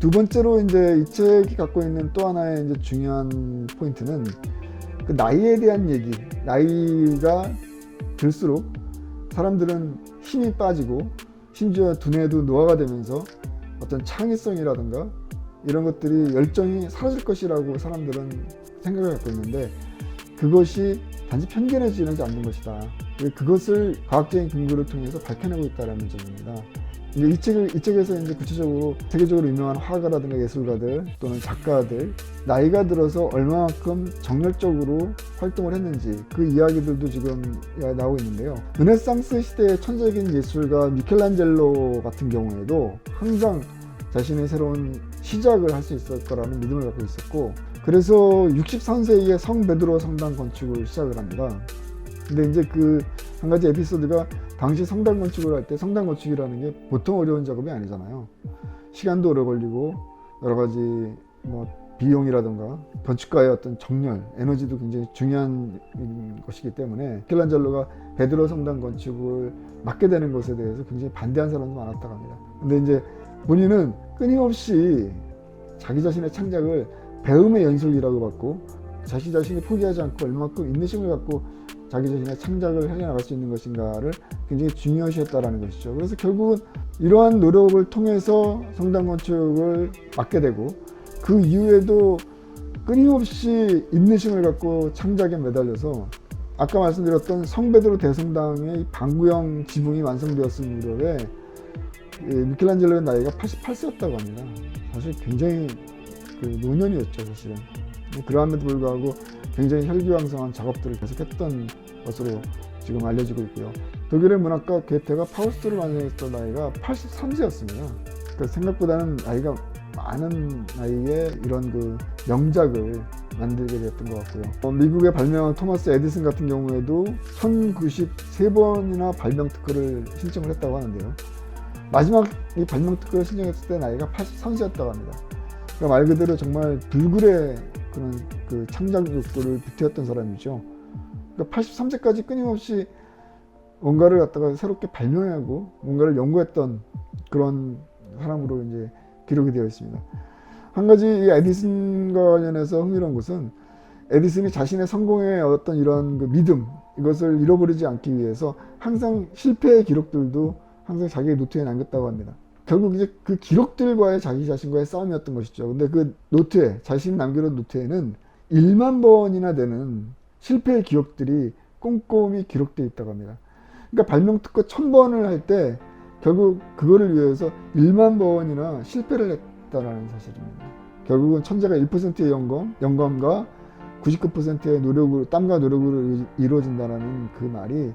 두 번째로 이제 이 책이 갖고 있는 또 하나의 이제 중요한 포인트는 그 나이에 대한 얘기. 나이가 들수록 사람들은 힘이 빠지고 심지어 두뇌도 노화가 되면서 어떤 창의성이라든가 이런 것들이 열정이 사라질 것이라고 사람들은 생각을 갖고 있는데 그것이 단지 편견에 지나지 않는 것이다. 그것을 과학적인 근거를 통해서 밝혀내고 있다는 점입니다. 이제 이 책을 이 책에서 이제 구체적으로 세계적으로 유명한 화가라든가 예술가들 또는 작가들 나이가 들어서 얼마만큼 정열적으로 활동을 했는지 그 이야기들도 지금 나오고 있는데요. 르네상스 시대의 천재적인 예술가 미켈란젤로 같은 경우에도 항상 자신의 새로운 시작을 할 수 있을 거라는 믿음을 갖고 있었고 그래서 63세기에 성 베드로 성당 건축을 시작을 합니다. 근데 이제 그 한 가지 에피소드가 당시 성당 건축을 할 때 성당 건축이라는 게 보통 어려운 작업이 아니잖아요. 시간도 오래 걸리고 여러 가지 뭐 비용이라든가 건축가의 어떤 정렬, 에너지도 굉장히 중요한 것이기 때문에 미켈란젤로가 베드로 성당 건축을 맡게 되는 것에 대해서 굉장히 반대한 사람도 많았다고 합니다. 근데 이제 본인은 끊임없이 자기 자신의 창작을 배움의 연속이라고 봤고 자신 자신이 포기하지 않고 얼마만큼 인내심을 갖고 자기 자신의 창작을 해나갈 수 있는 것인가를 굉장히 중요시했다라는 것이죠. 그래서 결국은 이러한 노력을 통해서 성당 건축을 맡게 되고 그 이후에도 끊임없이 인내심을 갖고 창작에 매달려서 아까 말씀드렸던 성베드로 대성당의 방구형 지붕이 완성되었을 무렵에 미켈란젤로의 나이가 88세였다고 합니다. 사실 굉장히 그 노년이었죠, 사실은. 그러함에도 불구하고 굉장히 혈기왕성한 작업들을 계속했던 것으로 지금 알려지고 있고요. 독일의 문학가 게테가 파우스트를 완성했던 나이가 83세였습니다. 그러니까 생각보다는 나이가 많은 나이에 이런 그 명작을 만들게 됐던 것 같고요. 어, 미국의 발명왕 토마스 에디슨 같은 경우에도 1093번이나 발명 특허를 신청을 했다고 하는데요. 마지막 이 발명 특허를 신청했을 때 나이가 83세였다고 합니다. 그러니까 말 그대로 정말 불굴의 그런 그 창작 욕구를 불태웠던 사람이죠. 그러니까 83세까지 끊임없이 뭔가를 갖다가 새롭게 발명하고 뭔가를 연구했던 그런 사람으로 이제 기록이 되어 있습니다. 한 가지 이 에디슨과 관련해서 흥미로운 것은 에디슨이 자신의 성공의 어떤 이런 그 믿음 이것을 잃어버리지 않기 위해서 항상 실패의 기록들도 항상 자기의 노트에 남겼다고 합니다. 결국 이제 그 기록들과의 자기 자신과의 싸움이었던 것이죠. 근데 그 노트에 자신이 남겨놓은 노트에는 1만 번이나 되는 실패의 기록들이 꼼꼼히 기록되어 있다고 합니다. 그러니까 발명 특허 1000번을 할 때 결국 그거를 위해서 1만 번이나 실패를 했다라는 사실입니다. 결국은 천재가 1%의 영광, 영광과 99%의 노력으로 땀과 노력으로 이루어진다는 그 말이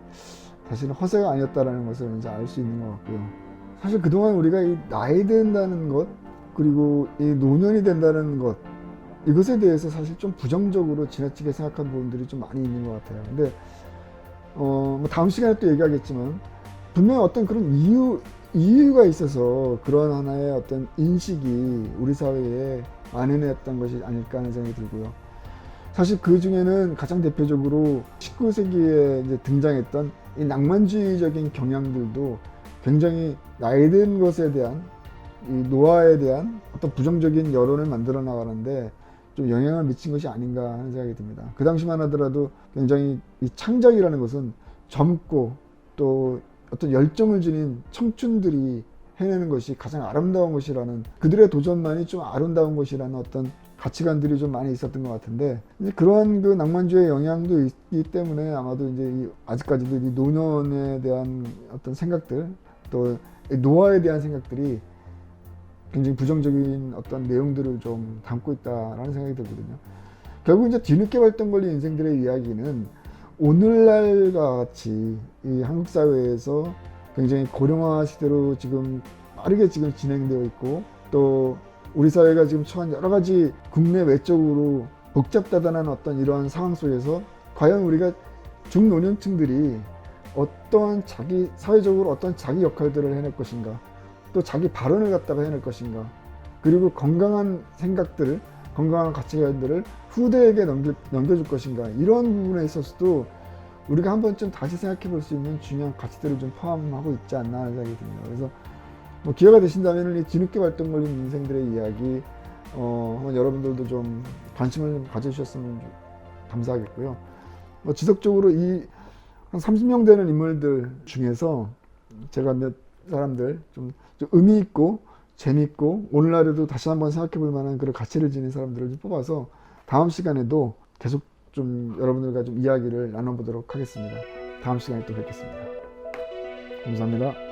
사실은 허세가 아니었다라는 것을 이제 알 수 있는 것 같고요. 사실 그동안 우리가 이 나이 든다는 것 그리고 이 노년이 된다는 것 이것에 대해서 사실 좀 부정적으로 지나치게 생각한 부분들이 좀 많이 있는 것 같아요. 근데 어, 뭐 다음 시간에 또 얘기하겠지만 분명히 어떤 그런 이유 이유가 있어서 그런 하나의 어떤 인식이 우리 사회에 만연했던 것이 아닐까 하는 생각이 들고요. 사실 그 중에는 가장 대표적으로 19세기에 이제 등장했던 이 낭만주의적인 경향들도 굉장히 나이 든 것에 대한 이 노화에 대한 어떤 부정적인 여론을 만들어 나가는데 좀 영향을 미친 것이 아닌가 하는 생각이 듭니다. 그 당시만 하더라도 굉장히 이 창작이라는 것은 젊고 또 어떤 열정을 지닌 청춘들이 해내는 것이 가장 아름다운 것이라는 그들의 도전만이 좀 아름다운 것이라는 어떤 가치관들이 좀 많이 있었던 것 같은데 이제 그러한 그 낭만주의 영향도 있기 때문에 아마도 이제 이 아직까지도 이 노년에 대한 어떤 생각들 또 노화에 대한 생각들이 굉장히 부정적인 어떤 내용들을 좀 담고 있다라는 생각이 들거든요. 결국 이제 뒤늦게 발동 걸린 인생들의 이야기는 오늘날과 같이 이 한국 사회에서 굉장히 고령화 시대로 지금 빠르게 지금 진행되어 있고 또 우리 사회가 지금 처한 여러 가지 국내 외적으로 복잡다단한 어떤 이러한 상황 속에서 과연 우리가 중노년층들이 어떠한 자기 사회적으로 어떤 자기 역할들을 해낼 것인가 또 자기 발언을 갖다가 해낼 것인가 그리고 건강한 생각들을 건강한 가치관들을 후대에게 넘겨, 넘겨줄 것인가 이런 부분에 있어서도 우리가 한 번쯤 다시 생각해 볼 수 있는 중요한 가치들을 좀 포함하고 있지 않나 하는 생각이 듭니다. 그래서 뭐 기회가 되신다면 이 뒤늦게 발동 걸린 인생들의 이야기 어, 여러분들도 좀 관심을 가져주셨으면 감사하겠고요. 뭐 지속적으로 이 한 30명 되는 인물들 중에서 제가 몇 사람들 좀, 좀 의미 있고 재밌고 오늘날에도 다시 한번 생각해 볼 만한 그런 가치를 지닌 사람들을 좀 뽑아서 다음 시간에도 계속 좀 여러분들과 좀 이야기를 나눠보도록 하겠습니다. 다음 시간에 또 뵙겠습니다. 감사합니다.